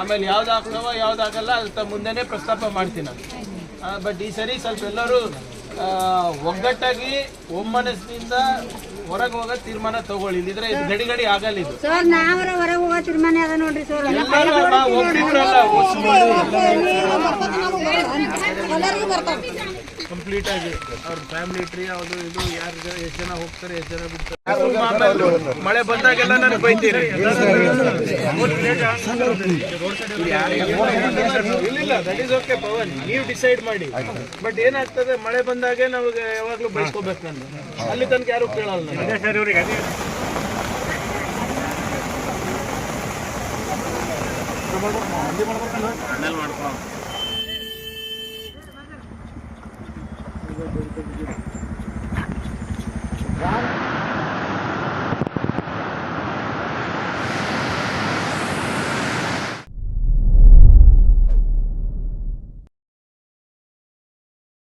ಆಮೇಲೆ ಯಾವ್ದು ಆಗ್ತವ ಯಾವ್ದು ಹಾಕಲ್ಲ ಅಂತ ಮುಂದೆನೆ ಪ್ರಸ್ತಾಪ ಮಾಡ್ತೀನಿ ನಾನು. ಬಟ್ ಈ ಸರಿ ಸ್ವಲ್ಪ ಎಲ್ಲರೂ ಒಗ್ಗಟ್ಟಾಗಿ ಒಮ್ಮನಸ್ಸಿನಿಂದ ಹೊರಗೆ ಹೋಗೋ ತೀರ್ಮಾನ ತಗೊಳ್ಳಿ. ಇಲ್ಲಿದ್ರೆ ಗಡಿ ಗಡಿ ಆಗಲ್ಲ ಇದು. ಸರ್ ನಾವರ ಹೊರಗೆ ಹೋಗೋ ತೀರ್ಮಾನ ಅದ ನೋಡ್ರಿ ಸರ್ ಎಲ್ಲರೂ ಅಲ್ಲ, ಒಬ್ರಿಬ್ರಲ್ಲ, ಕಂಪ್ಲೀಟ್ ಆಗಿ ಅವ್ರ ಫ್ಯಾಮಿಲಿ ಟ್ರೀ ಅದು ಇದು ಯಾರು ಎಷ್ಟು ಜನ ಹೋಗ್ತಾರೆ ಎಷ್ಟು ಜನ ಬಿಡ್ತಾರೆ? ಮಳೆ ಬಂದಾಗೆಲ್ಲ ನನಗೆ ಬೈತೀರಿ. ಓಕೆ ಪವನ್. ನೀವು ಡಿಸೈಡ್ ಮಾಡಿ. ಬಟ್ ಏನಾಗ್ತದೆ ಮಳೆ ಬಂದಾಗೆ ನಮಗೆ ಯಾವಾಗ್ಲೂ ಬೈಸ್ಕೋಬೇಕು ನಾನು. ಅಲ್ಲಿ ತನಕ ಯಾರು ಕೇಳಲ್ಲ ಮಾಡ್ಕೊಂಡು